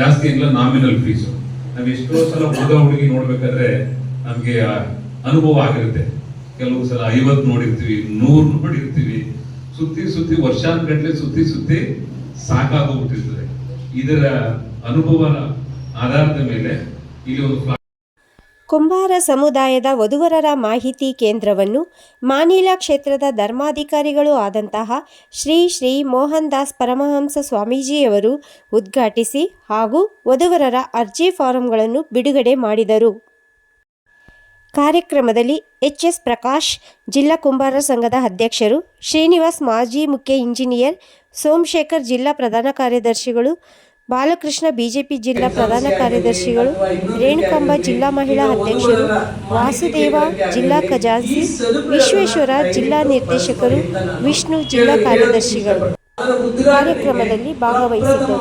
ಜಾಸ್ತಿ ಇಲ್ಲ nominal fees ನಾವು ಎಷ್ಟೋ ಸಲ ಹುಡುಗ ಹುಡುಗಿ ನೋಡ್ಬೇಕಾದ್ರೆ ನಮ್ಗೆ ಅನುಭವ ಆಗಿರುತ್ತೆ. ಕೆಲವು ಸಲ ಐವತ್ತು ನೋಡಿರ್ತೀವಿ, ನೂರು ನೋಡಿರ್ತೀವಿ. ಸುತ್ತಿ ಸುತ್ತಿ ವರ್ಷಾನ್ಗಟ್ಲೆ ಸುತ್ತಿ ಸುತ್ತಿ ಸಾಕಾಗೋಗ್ಬಿಟ್ಟಿರ್ತದೆ. ಇದರ ಅನುಭವನ ಆಧಾರದ ಮೇಲೆ ಇಲ್ಲಿ ಒಂದು ಕುಂಬಾರ ಸಮುದಾಯದ ವಧುವರರ ಮಾಹಿತಿ ಕೇಂದ್ರವನ್ನು ಮಾನಿಲ ಕ್ಷೇತ್ರದ ಧರ್ಮಾಧಿಕಾರಿಗಳು ಆದಂತಹ ಶ್ರೀ ಶ್ರೀ ಮೋಹನ್ ದಾಸ್ ಪರಮಹಂಸ ಸ್ವಾಮೀಜಿಯವರು ಉದ್ಘಾಟಿಸಿ ಹಾಗೂ ವಧುವರರ ಅರ್ಜಿ ಫಾರಂಗಳನ್ನು ಬಿಡುಗಡೆ ಮಾಡಿದರು. ಕಾರ್ಯಕ್ರಮದಲ್ಲಿ ಎಚ್ ಎಸ್ ಪ್ರಕಾಶ್, ಜಿಲ್ಲಾ ಕುಂಬಾರ ಸಂಘದ ಅಧ್ಯಕ್ಷರು, ಶ್ರೀನಿವಾಸ್ ಮಾಜಿ ಮುಖ್ಯ ಇಂಜಿನಿಯರ್, ಸೋಮಶೇಖರ್ ಜಿಲ್ಲಾ ಪ್ರಧಾನ ಕಾರ್ಯದರ್ಶಿಗಳು ಬಾಲಕೃಷ್ಣ ಬಿಜೆಪಿ ಜಿಲ್ಲಾ ಪ್ರಧಾನ ಕಾರ್ಯದರ್ಶಿಗಳು, ರೇಣುಕಾಂಬ ಜಿಲ್ಲಾ ಮಹಿಳಾ ಅಧ್ಯಕ್ಷರು, ವಾಸುದೇವ ಜಿಲ್ಲಾ ಖಜಾನ್ಸಿ ವಿಶ್ವೇಶ್ವರ ಜಿಲ್ಲಾ ನಿರ್ದೇಶಕರು, ವಿಷ್ಣು ಜಿಲ್ಲಾ ಕಾರ್ಯದರ್ಶಿಗಳು ಕಾರ್ಯಕ್ರಮದಲ್ಲಿ ಭಾಗವಹಿಸಿದ್ದರು.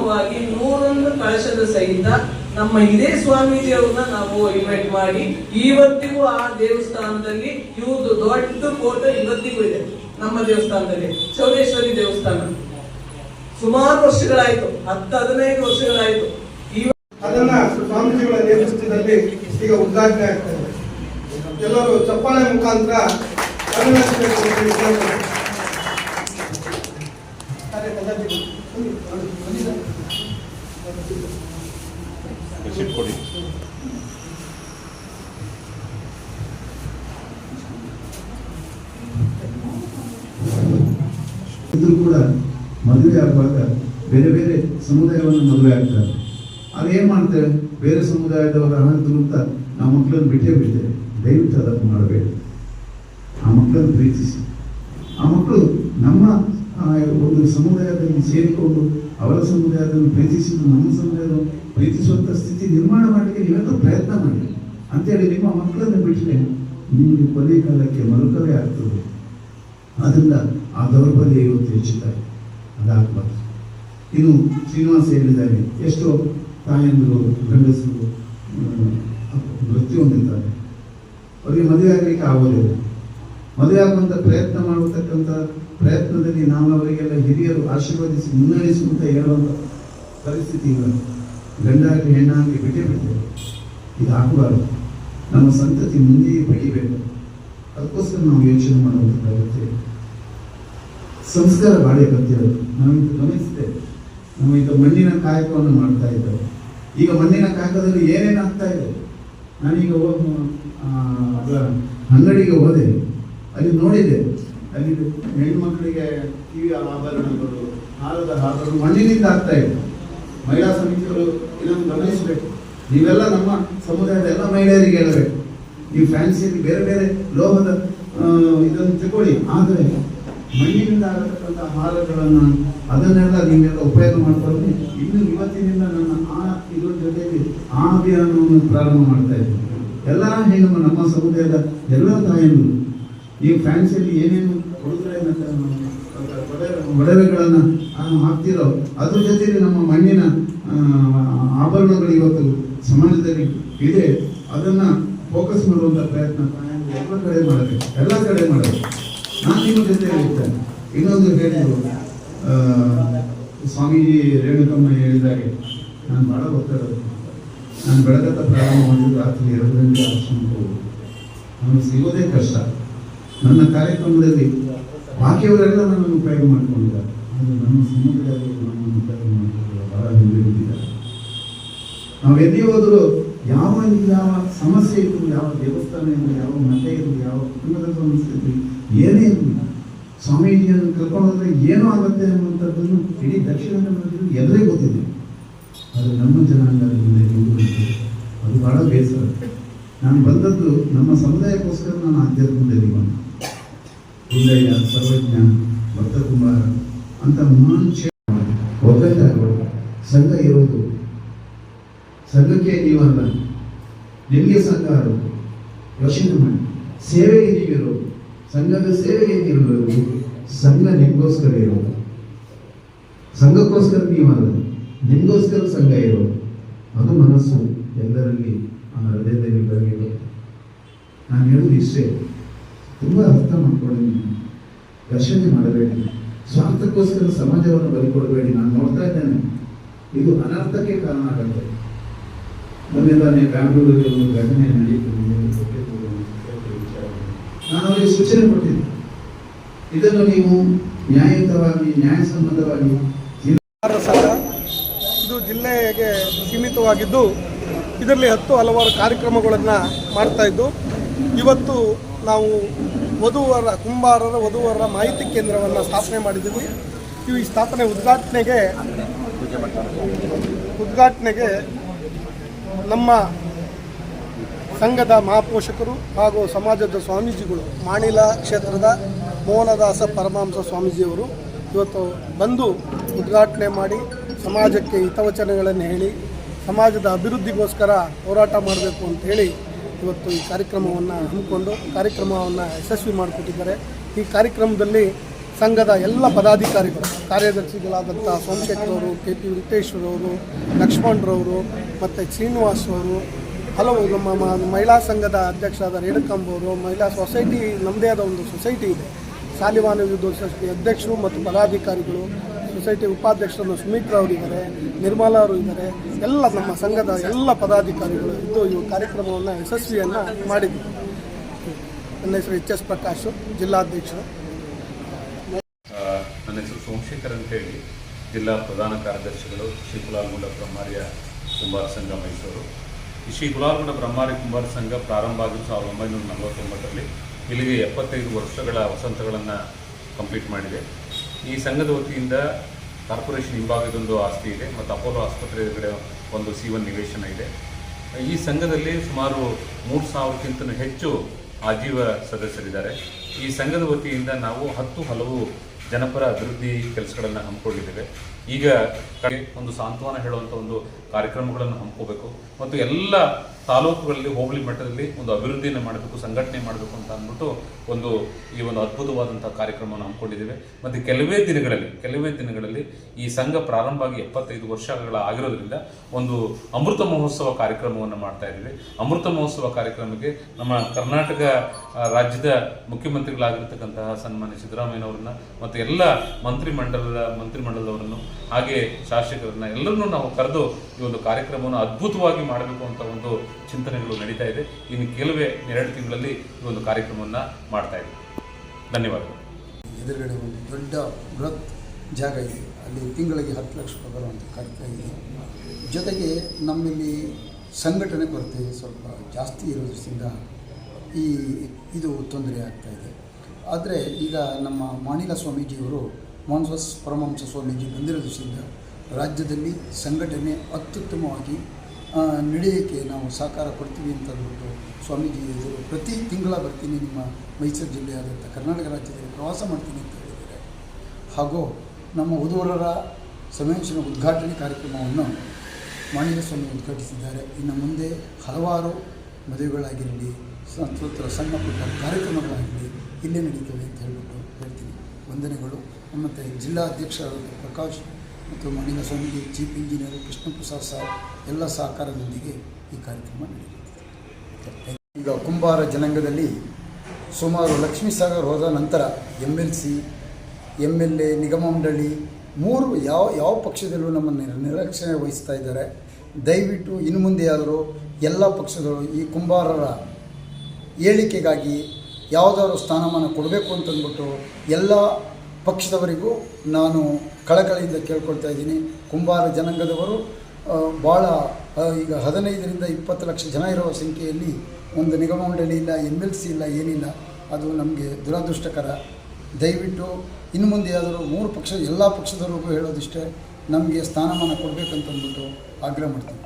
ನಮ್ಮ ಇದೇ ಸ್ವಾಮೀಜಿ ಅವ್ರನ್ನ ನಾವು ಇನ್ವೈಟ್ ಮಾಡಿ ಇವತ್ತಿಗೂ ಆ ದೇವಸ್ಥಾನದಲ್ಲಿ ಇವ್ರದ್ದು ದೊಡ್ಡ ಫೋಟೋ ಇವತ್ತಿಗೂ ಇದೆ. ನಮ್ಮ ದೇವಸ್ಥಾನದಲ್ಲಿ ಚೌಡೇಶ್ವರಿ ದೇವಸ್ಥಾನ. ಸುಮಾರು ವರ್ಷಗಳಾಯಿತು ಹತ್ತು ಹದಿನೈದು ವರ್ಷಗಳಾಯಿತು. ಈ ಅದನ್ನ ಸ್ವಾಮೀಜಿಗಳ ನೇತೃತ್ವದಲ್ಲಿ ಈಗ ಉದ್ಘಾಟನೆ ಆಗ್ತದೆ ಎಲ್ಲರೂ ಚಪ್ಪಾಳೆ ಮುಖಾಂತರ ಇದು ಕೂಡ ಮದುವೆ ಆಗುವಾಗ ಬೇರೆ ಬೇರೆ ಸಮುದಾಯವನ್ನು ಮದುವೆ ಆಗ್ತಾರೆ. ಏನು ಮಾಡ್ತೇವೆ ಬೇರೆ ಸಮುದಾಯದವರ ಹಣ ಅಂತ ನಾವು ಮಕ್ಕಳನ್ನು ಬಿಟ್ಟೇ ಬಿಡ್ತೇವೆ ದಯವಿಟ್ಟು ಅದನ್ನು ಮಾಡಬೇಡಿ. ಆ ಮಕ್ಕಳನ್ನು ಪ್ರೀತಿಸಿ. ಆ ಮಕ್ಕಳು ನಮ್ಮ ಒಂದು ಸಮುದಾಯದಲ್ಲಿ ಸೇರಿಕೊಂಡು ಅವರ ಸಮುದಾಯದಲ್ಲಿ ಪ್ರೀತಿಸಿದ್ದು ನಮ್ಮ ಸಮುದಾಯದ ಪ್ರೀತಿಸುವಂಥ ಸ್ಥಿತಿ ನಿರ್ಮಾಣ ಮಾಡಲಿಕ್ಕೆ ನೀವೆಲ್ಲರೂ ಪ್ರಯತ್ನ ಮಾಡಿ. ಅಂತೇಳಿ ನಿಮ್ಮ ಮಕ್ಕಳನ್ನು ಬಿಟ್ಟರೆ ನಿಮಗೆ ಕೊನೆ ಕಾಲಕ್ಕೆ ಮರುಕವೇ ಆಗ್ತದೆ. ಆದ್ದರಿಂದ ಆ ದೌರ್ಬಲ್ಯ ಇವತ್ತು ಹೆಚ್ಚುತ್ತಾರೆ ಅದಾಗಬಾರ್ದು ಇನ್ನು ಶ್ರೀನಿವಾಸ ಹೇಳಿದ್ದಾರೆ, ಎಷ್ಟೋ ತಾಯಂದಿರು, ಗಂಡಸರು ವೃತ್ತಿ ಹೊಂದಿದ್ದಾರೆ. ಅವರಿಗೆ ಮದುವೆ ಆಗಲಿಕ್ಕೆ ಆಗೋದಿಲ್ಲ. ಮದುವೆ ಆಗುವಂಥ ಪ್ರಯತ್ನ ಮಾಡತಕ್ಕಂಥ ಪ್ರಯತ್ನದಲ್ಲಿ ನಾವು ಅವರಿಗೆಲ್ಲ ಹಿರಿಯರು ಆಶೀರ್ವದಿಸಿ ಮುನ್ನಡೆಸುವಂತ ಹೇಳುವಂಥ ಪರಿಸ್ಥಿತಿ ಇಲ್ಲ. ಗಂಡಾಗಲಿ, ಹೆಣ್ಣಾಗಲಿ ಬಿಟ್ಟೇ ಬಿಡ್ತೇವೆ ಇದು ಆಗಬಾರ್ದು ನಮ್ಮ ಸಂತತಿ ಮುಂದೆಯೇ ಬೆಳಿಬೇಕು. ಅದಕ್ಕೋಸ್ಕರ ನಾವು ಯೋಚನೆ ಮಾಡುವಂಥದ್ದಾಗುತ್ತೆ ಸಂಸ್ಕಾರ ಭಾಳ ಅಗತ್ಯ ನಾವಿಂದು ಗಮನಿಸಿದೆ. ನಾವು ಈಗ ಮಣ್ಣಿನ ಕಾಯಕವನ್ನು ಮಾಡ್ತಾ ಇದ್ದೇವೆ ಈಗ ಮಣ್ಣಿನ ಕಾಯಕದಲ್ಲಿ ಏನೇನು ಆಗ್ತಾ ಇದೆ? ನಾನೀಗ ಅಂಗಡಿಗೆ ಹೋದೆ. ಅಲ್ಲಿ ನೋಡಿದೆ. ಅಲ್ಲಿ ಹೆಣ್ಮಕ್ಳಿಗೆ ಕಿವಿಯ ಆಭರಣಗಳು, ಹಾಲದ ಆಭರಣ ಮಣ್ಣಿನಿಂದ ಆಗ್ತಾ ಇದೆ. ಮಹಿಳಾ ಸಮಿತಿಯವರು ಇದನ್ನು ಗಮನಿಸಬೇಕು. ನೀವೆಲ್ಲ ನಮ್ಮ ಸಮುದಾಯದ ಎಲ್ಲ ಮಹಿಳೆಯರಿಗೆ ಹೇಳಬೇಕು. ನೀವು ಫ್ಯಾನ್ಸಿಯಲ್ಲಿ ಬೇರೆ ಬೇರೆ ಲೋಹದ ಇದನ್ನು ತಗೊಳ್ಳಿ. ಆದರೆ ಮಣ್ಣಿನಿಂದ ಆಗತಕ್ಕಂಥ ಹಾರಗಳನ್ನು ಅದನ್ನೆಲ್ಲ ನೀವೆಲ್ಲ ಉಪಯೋಗ ಮಾಡ್ಕೊಂಡು ಇನ್ನು ಇವತ್ತಿನಿಂದ ನನ್ನ ಆ ಇದ್ರ ಜೊತೆಗೆ ಆ ಅಭಿಯಾನವನ್ನು ಪ್ರಾರಂಭ ಮಾಡ್ತಾ ಇದ್ದೀನಿ. ಎಲ್ಲ ಹೆಣ್ಣು ನಮ್ಮ ಸಮುದಾಯದ ಎಲ್ಲ ತಾಯಿಯನ್ನು ನೀವು ಫ್ಯಾನ್ಸಿಯಲ್ಲಿ ಏನೇನು ಒಡವೆ- ಒಡವೆಗಳನ್ನು ಹಾಕ್ತಿರೋ, ಅದ್ರ ಜೊತೆಗೆ ನಮ್ಮ ಮಣ್ಣಿನ ಆಭರಣಗಳು ಇವತ್ತು ಸಮಾಜದಲ್ಲಿ ಇದೆ. ಅದನ್ನು ಫೋಕಸ್ ಮಾಡುವಂಥ ಪ್ರಯತ್ನ ಎಲ್ಲ ಕಡೆ ಮಾಡಬೇಕು. ಎಲ್ಲ ಕಡೆ ಮಾಡಬೇಕು. ನಾನು ನಿಮ್ಮ ಜೊತೆ ಇರ್ತೇನೆ ಇನ್ನೊಂದು ಹೇಳಿದ್ರು ಸ್ವಾಮೀಜಿ ರೇಣುಕಮ್ಮ ಹೇಳಿದಾಗೆ ನಾನು ಬಹಳ ಒತ್ತಡ ನಾನು ಬೆಳಗತ್ತ ಪ್ರಾರಂಭ ಮಾಡಿದ್ದು ರಾತ್ರಿ ಎರಡು ಗಂಟೆ ಆಶ್ರಮಕ್ಕೆ ನಾನು ಸಿಗೋದೇ ಕಷ್ಟ. ನನ್ನ ಕಾರ್ಯಕ್ರಮದಲ್ಲಿ ಬಾಕಿಯವರೆಲ್ಲ ನನ್ನನ್ನು ಉಪಯೋಗ ಮಾಡಿಕೊಂಡಿದ್ದಾರೆ. ಆದರೆ ನಮ್ಮ ಸಮುದಾಯದವರು ನಮ್ಮನ್ನು ಉಪಯೋಗ ಮಾಡಿಕೊಂಡು ಬಹಳ ಹಿಂದೆ ಬಿದ್ದಿದ್ದಾರೆ. ನಾವು ಎಲ್ಲಿ ಹೋದರೂ ಯಾವ ಯಾವ ಸಮಸ್ಯೆ ಇದ್ರು, ಯಾವ ದೇವಸ್ಥಾನ ಇರಲಿ ಯಾವ ಮನೆ ಇರಲಿ ಯಾವ ಕುಟುಂಬದ ಸಮಸ್ಯೆ ಇರಲಿ ಏನೇ ಇರಲಿ ಸ್ವಾಮೀಜಿಯನ್ನು ಕರ್ಕೊಂಡು ಏನು ಆಗುತ್ತೆ ಅನ್ನುವಂಥದ್ದನ್ನು ಇಡೀ ದಕ್ಷಿಣ ಕನ್ನಡದಲ್ಲಿ ಎಲ್ಲರೇ ಗೊತ್ತಿದೆ. ಅದು ನಮ್ಮ ಜನಾಂಗದಿಂದ ಅದು ಬಹಳ ಬೇಸರ. ನಾನು ಬಂದದ್ದು ನಮ್ಮ ಸಮುದಾಯಕ್ಕೋಸ್ಕರ ನಾನು ಆಧ್ಯಾತ್ಮದಲ್ಲಿ ಬಂದೆ. ಉದಯ ಸರ್ವಜ್ಞ ಭಕ್ತಕುಮಾರ ಅಂತ ಮಹಾನ್ ಒಗ್ಗಟ್ಟು ಸಂಘ ಇರೋದು. ಸಂಘಕ್ಕೆ ನೀವಲ್ಲ. ನಿಮಗೆ ಸಂಘ ಅದು ಯೋಚನೆ ಮಾಡಿ. ಸೇವೆಗೆ ನೀವಿರೋದು. ಸಂಘದ ಸೇವೆಗೆ ಇರಬೇಕು ಸಂಘ ನಿಮಗೋಸ್ಕರ ಇರೋದು. ಸಂಘಕ್ಕೋಸ್ಕರ ನೀವಲ್ಲ ನಿಮಗೋಸ್ಕರ ಸಂಘ ಇರೋದು. ಅದು ಮನಸ್ಸು ಎಲ್ಲರಲ್ಲಿ, ಆ ಹೃದಯದಲ್ಲಿ ಬರಲಿದೆ ನಾನು ಹೇಳೋದು ಇಷ್ಟೇ. ತುಂಬ ಅರ್ಥ ಮಾಡ್ಕೊಳ್ಳಿ ಘರ್ಷಣೆ ಮಾಡಬೇಡಿ. ಸ್ವಾರ್ಥಕ್ಕೋಸ್ಕರ ಸಮಾಜವನ್ನು ಬಲಿಕೊಡಬೇಡಿ. ನಾನು ನೋಡ್ತಾ ಇದ್ದೇನೆ. ಇದು ಅನರ್ಥಕ್ಕೆ ಕಾರಣ ಆಗುತ್ತೆ. ಮೊನ್ನೆ ತಾನೇ ಬ್ಯಾಂಗ್ಳೂರಲ್ಲಿ ಒಂದು ಘಟನೆ ನಡೀತು. ನಾನು ಅವರಿಗೆ ಸೂಚನೆ ಕೊಟ್ಟಿದ್ದೆ. ಇದನ್ನು ನೀವು ನ್ಯಾಯಯುತವಾಗಿ ನ್ಯಾಯಸಮ್ಮತವಾಗಿ ಸಂಘ ಇದು ಜಿಲ್ಲೆಗೆ ಸೀಮಿತವಾಗಿದ್ದು, ಇದರಲ್ಲಿ ಹತ್ತು ಹಲವಾರು ಕಾರ್ಯಕ್ರಮಗಳನ್ನು ಮಾಡ್ತಾ ಇದ್ದು, ಇವತ್ತು ನಾವು ವಧುವರ, ಕುಂಬಾರರ, ವಧುವರ ಮಾಹಿತಿ ಕೇಂದ್ರವನ್ನು ಸ್ಥಾಪನೆ ಮಾಡಿದ್ದೀವಿ. ಈ ಸ್ಥಾಪನೆ ಉದ್ಘಾಟನೆಗೆ ಉದ್ಘಾಟನೆಗೆ ನಮ್ಮ ಸಂಘದ ಮಹಾಪೋಷಕರು ಹಾಗೂ ಸಮಾಜದ ಸ್ವಾಮೀಜಿಗಳು ಮಾಣಿಲ ಕ್ಷೇತ್ರದ ಮೋಹನದಾಸ ಪರಮಹಂಸ ಸ್ವಾಮೀಜಿಯವರು ಇವತ್ತು ಬಂದು ಉದ್ಘಾಟನೆ ಮಾಡಿ ಸಮಾಜಕ್ಕೆ ಹಿತವಚನಗಳನ್ನು ಹೇಳಿ, ಸಮಾಜದ ಅಭಿವೃದ್ಧಿಗೋಸ್ಕರ ಹೋರಾಟ ಮಾಡಬೇಕು ಅಂತ ಹೇಳಿ ಇವತ್ತು ಈ ಕಾರ್ಯಕ್ರಮವನ್ನು ಹಮ್ಮಿಕೊಂಡು ಕಾರ್ಯಕ್ರಮವನ್ನು ಯಶಸ್ವಿ ಮಾಡಿಕೊಟ್ಟಿದ್ದಾರೆ. ಈ ಕಾರ್ಯಕ್ರಮದಲ್ಲಿ ಸಂಘದ ಎಲ್ಲ ಪದಾಧಿಕಾರಿಗಳು, ಕಾರ್ಯದರ್ಶಿಗಳಾದಂಥ ಸೋಮಶೇಖರ್ ಅವರು, ಕೆ ಪಿ ವೆಂಕಟೇಶ್ವರವರು ಲಕ್ಷ್ಮಣರವರು ಮತ್ತು ಶ್ರೀನಿವಾಸ್ ಅವರು ಹಲವು ನಮ್ಮ ಮಹಿಳಾ ಸಂಘದ ಅಧ್ಯಕ್ಷರಾದ ರೇಣುಕಾಂಬ ಅವರು, ಮಹಿಳಾ ಸೊಸೈಟಿ ನಮ್ಮದೇ ಆದ ಒಂದು ಸೊಸೈಟಿ ಇದೆ. ಸಾಲಿವಾನ ವಿರುದ್ಧ ಸೊಸೈಟಿ ಅಧ್ಯಕ್ಷರು ಮತ್ತು ಪದಾಧಿಕಾರಿಗಳು, ಸೊಸೈಟಿ ಉಪಾಧ್ಯಕ್ಷರನ್ನು ಸುಮಿತ್ರಾ ಅವರು ಇದ್ದಾರೆ, ನಿರ್ಮಲಾ ಅವರು ಇದ್ದಾರೆ. ಎಲ್ಲ ನಮ್ಮ ಸಂಘದ ಎಲ್ಲ ಪದಾಧಿಕಾರಿಗಳು ಇದ್ದು ಈ ಕಾರ್ಯಕ್ರಮವನ್ನು ಯಶಸ್ವಿಯನ್ನು ಮಾಡಿದ್ವಿ ನನ್ನ ಹೆಸರು ಎಚ್ ಎಸ್ ಪ್ರಕಾಶ್, ಜಿಲ್ಲಾಧ್ಯಕ್ಷರು. ನನ್ನ ಹೆಸರು ಸೋಮಶೇಖರ್ ಅಂತ ಹೇಳಿ. ಜಿಲ್ಲಾ ಪ್ರಧಾನ ಕಾರ್ಯದರ್ಶಿಗಳು ಶಿವಲಾಲ್ ಬ್ರಹ್ಮಾರ್ಯ ಕುಂಬಾರ ಸಂಘ ಮೈಸೂರು ಶ್ರೀ ಗುಲಾಬಣ್ಣ ಬ್ರಹ್ಮಾರಿ ಕುಂಬಾರ ಸಂಘ ಪ್ರಾರಂಭ ಆಗಿದ್ದು ಸಾವಿರದ ಒಂಬೈನೂರ ನಲವತ್ತೊಂಬತ್ತರಲ್ಲಿ ಇಲ್ಲಿಗೆ ಎಪ್ಪತ್ತೈದು ವರ್ಷಗಳ ವಸಂತಗಳನ್ನು ಕಂಪ್ಲೀಟ್ ಮಾಡಿದೆ. ಈ ಸಂಘದ ವತಿಯಿಂದ ಕಾರ್ಪೊರೇಷನ್ ಹಿಂಭಾಗದೊಂದು ಆಸ್ತಿ ಇದೆ ಮತ್ತು ಅಪೋಲೋ ಆಸ್ಪತ್ರೆ ಎದುರುಗಡೆ ಒಂದು ಸಿ ಒನ್ ನಿವೇಶನ ಇದೆ. ಈ ಸಂಘದಲ್ಲಿ ಸುಮಾರು ಮೂರು ಸಾವಿರಕ್ಕಿಂತ ಹೆಚ್ಚು ಆಜೀವ ಸದಸ್ಯರಿದ್ದಾರೆ. ಈ ಸಂಘದ ವತಿಯಿಂದ ನಾವು ಹತ್ತು ಹಲವು ಜನಪರ ಅಭಿವೃದ್ಧಿ ಕೆಲಸಗಳನ್ನು ಹಮ್ಮಿಕೊಂಡಿದ್ದೇವೆ. ಈಗ ಒಂದು ಸಾಂತ್ವನ ಹೇಳುವಂಥ ಒಂದು ಕಾರ್ಯಕ್ರಮಗಳನ್ನು ಹಮ್ಮಿಕೋಬೇಕು. ಮತ್ತು ಎಲ್ಲ ತಾಲೂಕುಗಳಲ್ಲಿ ಹೋಬಳಿ ಮಟ್ಟದಲ್ಲಿ ಒಂದು ಅಭಿವೃದ್ಧಿಯನ್ನು ಮಾಡಬೇಕು, ಸಂಘಟನೆ ಮಾಡಬೇಕು ಅಂತ ಅಂದ್ಬಿಟ್ಟು ಒಂದು ಈ ಒಂದು ಅದ್ಭುತವಾದಂಥ ಕಾರ್ಯಕ್ರಮವನ್ನು ಹಮ್ಮಿಕೊಂಡಿದ್ದೇವೆ. ಮತ್ತು ಕೆಲವೇ ದಿನಗಳಲ್ಲಿ ಕೆಲವೇ ದಿನಗಳಲ್ಲಿ ಈ ಸಂಘ ಪ್ರಾರಂಭ ಆಗಿ ಎಪ್ಪತ್ತೈದು ವರ್ಷಗಳ ಆಗಿರೋದ್ರಿಂದ ಒಂದು ಅಮೃತ ಮಹೋತ್ಸವ ಕಾರ್ಯಕ್ರಮವನ್ನು ಮಾಡ್ತಾ ಇದ್ದೀವಿ. ಅಮೃತ ಮಹೋತ್ಸವ ಕಾರ್ಯಕ್ರಮಕ್ಕೆ ನಮ್ಮ ಕರ್ನಾಟಕ ರಾಜ್ಯದ ಮುಖ್ಯಮಂತ್ರಿಗಳಾಗಿರ್ತಕ್ಕಂತಹ ಸನ್ಮಾನ್ಯ ಸಿದ್ದರಾಮಯ್ಯನವರನ್ನ ಮತ್ತು ಎಲ್ಲ ಮಂತ್ರಿಮಂಡಲದ, ಮಂತ್ರಿಮಂಡಲದವರನ್ನು, ಹಾಗೆ ಶಾಸಕರನ್ನ ಎಲ್ಲರನ್ನೂ ನಾವು ಕರೆದು ಈ ಒಂದು ಕಾರ್ಯಕ್ರಮವನ್ನು ಅದ್ಭುತವಾಗಿ ಮಾಡಬೇಕು ಅಂತ ಒಂದು ಚಿಂತನೆಗಳು ನಡೀತಾ ಇದೆ. ಇನ್ನು ಕೆಲವೇ ಎರಡು ತಿಂಗಳಲ್ಲಿ ಈ ಒಂದು ಕಾರ್ಯಕ್ರಮವನ್ನು ಮಾಡ್ತಾ ಇದೆ. ಧನ್ಯವಾದಗಳು. ಎದುರುಗಡೆ ಒಂದು ದೊಡ್ಡ ಬೃಹತ್ ಜಾಗ ಇದೆ. ಅಲ್ಲಿ ತಿಂಗಳಿಗೆ ಹತ್ತು ಲಕ್ಷ ಬರುವಂಥ ಕಾರ್ಯಕ್ರಮ ಇದೆ ಜೊತೆಗೆ ನಮ್ಮಲ್ಲಿ ಸಂಘಟನೆ ಕೊರತೆ ಸ್ವಲ್ಪ ಜಾಸ್ತಿ ಇರೋದ್ರಿಂದ ಈ ಇದು ತೊಂದರೆ ಆಗ್ತಾ ಇದೆ. ಆದರೆ ಈಗ ನಮ್ಮ ಮಾಣಿಲ ಸ್ವಾಮೀಜಿಯವರು ಮಾನ್ಸಸ್ ಪರಮಹಂಸ ಸ್ವಾಮೀಜಿ ಬಂದಿರೋದ್ರಿಂದ ರಾಜ್ಯದಲ್ಲಿ ಸಂಘಟನೆ ಅತ್ಯುತ್ತಮವಾಗಿ ನಡೆಯೋಕ್ಕೆ ನಾವು ಸಹಕಾರ ಕೊಡ್ತೀವಿ ಅಂತ ಅಂದ್ಬಿಟ್ಟು ಸ್ವಾಮೀಜಿ ಎದುರು ಪ್ರತಿ ತಿಂಗಳ ಬರ್ತೀನಿ ನಿಮ್ಮ ಮೈಸೂರು ಜಿಲ್ಲೆಯಾದಂಥ ಕರ್ನಾಟಕ ರಾಜ್ಯದಲ್ಲಿ ಪ್ರವಾಸ ಮಾಡ್ತೀನಿ ಅಂತ ಹೇಳಿದ್ದಾರೆ. ಹಾಗೂ ನಮ್ಮ ವಧುವರರ ಸಮಾವೇಶನ ಉದ್ಘಾಟನೆ ಕಾರ್ಯಕ್ರಮವನ್ನು ಮಾಣಿಕ ಸ್ವಾಮಿ ಉದ್ಘಾಟಿಸಿದ್ದಾರೆ. ಇನ್ನು ಮುಂದೆ ಹಲವಾರು ಮದುವೆಗಳಾಗಿರಲಿ ಸಂಸ್ಕೃತರ ಸಣ್ಣ ಪುಟ್ಟ ಕಾರ್ಯಕ್ರಮಗಳಾಗಿರಲಿ ಇಲ್ಲೇ ನಡೀತವೆ ಅಂತ ಹೇಳ್ಬಿಟ್ಟು ಹೇಳ್ತೀನಿ. ವಂದನೆಗಳು. ಮತ್ತು ಜಿಲ್ಲಾ ಅಧ್ಯಕ್ಷರಾದ ಪ್ರಕಾಶ್ ಮತ್ತು ಮಣ್ಣಿನ ಸ್ವಾಮಿಗೆ chief engineer Krishna Prasad sir ಎಲ್ಲ ಸಹಕಾರದೊಂದಿಗೆ ಈ ಕಾರ್ಯಕ್ರಮ ನಡೆಯುತ್ತೆ ಈಗ ಕುಂಬಾರ ಜನಾಂಗದಲ್ಲಿ ಸುಮಾರು ಲಕ್ಷ್ಮೀ ಸಾಗರ್ ಹೋದ ನಂತರ M L C M L A ನಿಗಮ ಮಂಡಳಿ ಮೂರು ಯಾವ ಯಾವ ಪಕ್ಷದಲ್ಲೂ ನಮ್ಮನ್ನು ನಿರ್- ನಿರ್ಲಕ್ಷ್ಯ ವಹಿಸ್ತಾ ಇದ್ದಾರೆ. ದಯವಿಟ್ಟು ಇನ್ನು ಮುಂದೆ ಆದರೂ ಎಲ್ಲ ಪಕ್ಷಗಳು ಈ ಕುಂಬಾರರ ಏಳಿಕೆಗಾಗಿ ಯಾವುದಾದ್ರು ಸ್ಥಾನಮಾನ ಕೊಡಬೇಕು ಅಂತಂದ್ಬಿಟ್ಟು ಎಲ್ಲ ಪಕ್ಷದವರಿಗೂ ನಾನು ಕಳಕಳಿಯಿಂದ ಕೇಳ್ಕೊಳ್ತಾ ಇದ್ದೀನಿ. ಕುಂಬಾರ ಜನಾಂಗದವರು ಭಾಳ ಈಗ ಹದಿನೈದರಿಂದ ಇಪ್ಪತ್ತು ಲಕ್ಷ ಜನ ಇರೋ ಸಂಖ್ಯೆಯಲ್ಲಿ ಒಂದು ನಿಗಮ ಮಂಡಳಿ ಇಲ್ಲ ಎಂ ಎಲ್ ಸಿ ಇಲ್ಲ, ಏನಿಲ್ಲ. ಅದು ನಮಗೆ ದುರದೃಷ್ಟಕರ. ದಯವಿಟ್ಟು ಇನ್ನು ಮುಂದೆ ಆದರೂ ಮೂರು ಪಕ್ಷ, ಎಲ್ಲ ಪಕ್ಷದವರಿಗೂ ಹೇಳೋದಿಷ್ಟೇ, ನಮಗೆ ಸ್ಥಾನಮಾನ ಕೊಡಬೇಕಂತಂದ್ಬಿಟ್ಟು ಆಗ್ರಹ ಮಾಡ್ತೀನಿ.